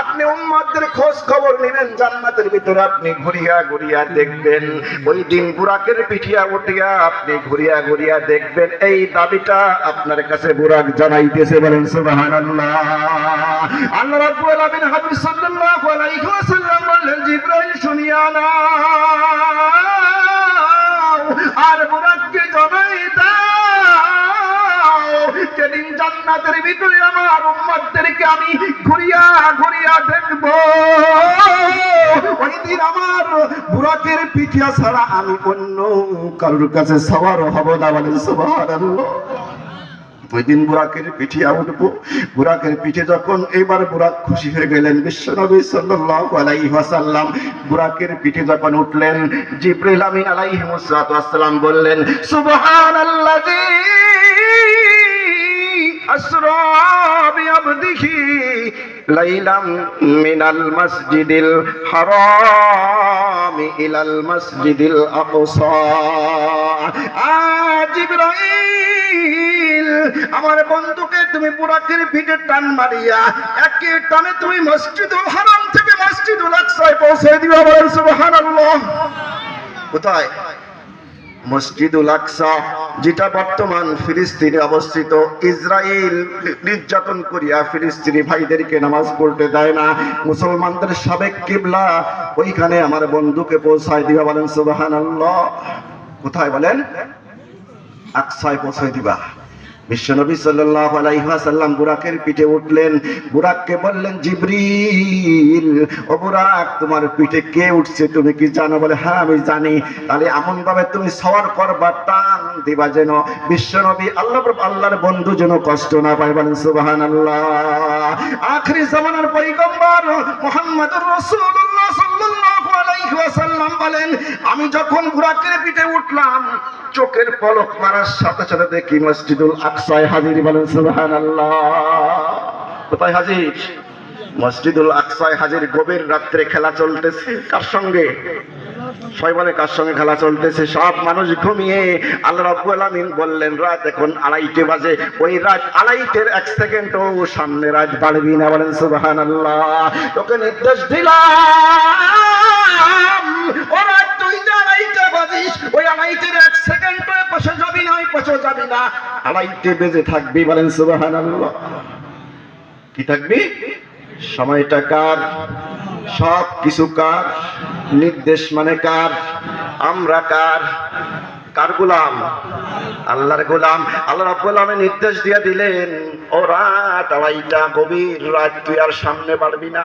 আপনি উম্মতদের খোঁজ খবর নেবেন জান্নাতের ভিতরে আপনি ঘুরিয়া ঘুরিয়া দেখবেন। ওই দিন বুরাকের পিঠিয়া উঠিয়া আপনি ঘুরিয়া ঘুরিয়া দেখবেন। এই দাবিটা আপনার কাছে বুরাক জানাইতেছে বলেন, সুবহানাল্লাহ। আল্লাহ রাব্বুল আলামিন হাবিব সাল্লাল্লাহু আলাইহি ওয়াসাল্লাম বললেন, জিবরাইল শুনিয়া না। জান্নাতের ভিতরে আমার উম্মতদেরকে আমি ঘুরিয়া ঘুরিয়া দেখব। ওই দিন আমার বুরাকের পিঠিয়া ছাড়া আমি অন্য কারোর কাছে সবার হব না বলেন সুবহানাল্লাহ। ওই দিন পিঠে যখন এবার খুশি হয়ে গেলেন বিশ্বনবী সাল্লাল্লাহু আলাইহি পিঠে যখন উঠলেন জিবরিল আমিন আলাইহি ওয়াসাল্লাম বললেন লাইলাম মিনাল মাসজিদিল হারাম ইলাল মাসজিদিল আকসা আ জিবরাইল, আমার বন্ধুকে তুমি বুরাকের পিঠে টান মারিয়া একে টানে তুমি মসজিদুল হারাম থেকে মসজিদুল আকসায় পৌঁছে দিবা বলেন সুবহানাল্লাহ। কোথায়? মসজিদুল আকসা, যেটা বর্তমান ফিলিস্তিনে অবস্থিত। ইসরায়েল নির্যাতন করিয়া ফিলিস্তিনি ভাইদেরকে নামাজ পড়তে দেয় না। মুসলমানদের সাবেক কিবলা, ওইখানে আমার বন্ধুকে পৌঁছায় দিবা বলেন, সুবহানাল্লাহ। কোথায় বলেন? আকসায় পৌঁছায় দিবা। বিশ্বনবী সাল্লাল্লাহু আলাইহি ওয়াসাল্লাম বুরাকের পিঠে উঠলেন। বুরাককে বললেন, জিবরিল, ও বুরাক, তোমার পিঠে কে উঠছে তুমি কি জানো? বলে হ্যাঁ আমি জানি। তাহলে এমন ভাবে তুমি সওয়ার করবা, টান দিবা যেন বিশ্বনবী আল্লাহ আল্লাহর বন্ধু যেন কষ্ট না পায়। বলেন, সুবহানাল্লাহ। আখরি জামানার রাসূলুল্লাহ সাল্লাল্লাহু আলাইহি ওয়াসাল্লাম বলেন, আমি যখন পিঠে উঠলাম, চোখের পলক মারার সাথে সাথে দেখি মসজিদুল আকসায় হাজির। বলেন, সুবহানাল্লাহ। কোথায় হাজির? মসজিদুল আকসায় হাজির গভীর রাত্রে খেলা চলতেছে। কার সঙ্গে? বলে, কার সঙ্গে খেলা চলতেছে? সব মানুষ ঘুমিয়ে আল্লাহ রাব্বুল আলামিন বললেন, রাত এখন আড়াইটে বাজে। ওই রাত আড়াইটের এক সেকেন্ড ও সামনে রাত বাড়বি না। বলেন, সুবহানাল্লাহ। তোকে নির্দেশ দিলাম। পাশে যাবি না। আড়াইটে বেজে থাকবি বলেন সুবহানাল্লাহ। কি থাকবি? সময়টা কার? সব কিছু কার? নির্দেশ মানে কার? আমরা কার? কার গোলাম? আল্লাহর গোলাম। আল্লাহ রাব্বুল আলামিন নির্দেশ দিয়ে দিলেন, ও রাত আড়াইটা গভীর রাত, তুই আর সামনে বাড়বি না।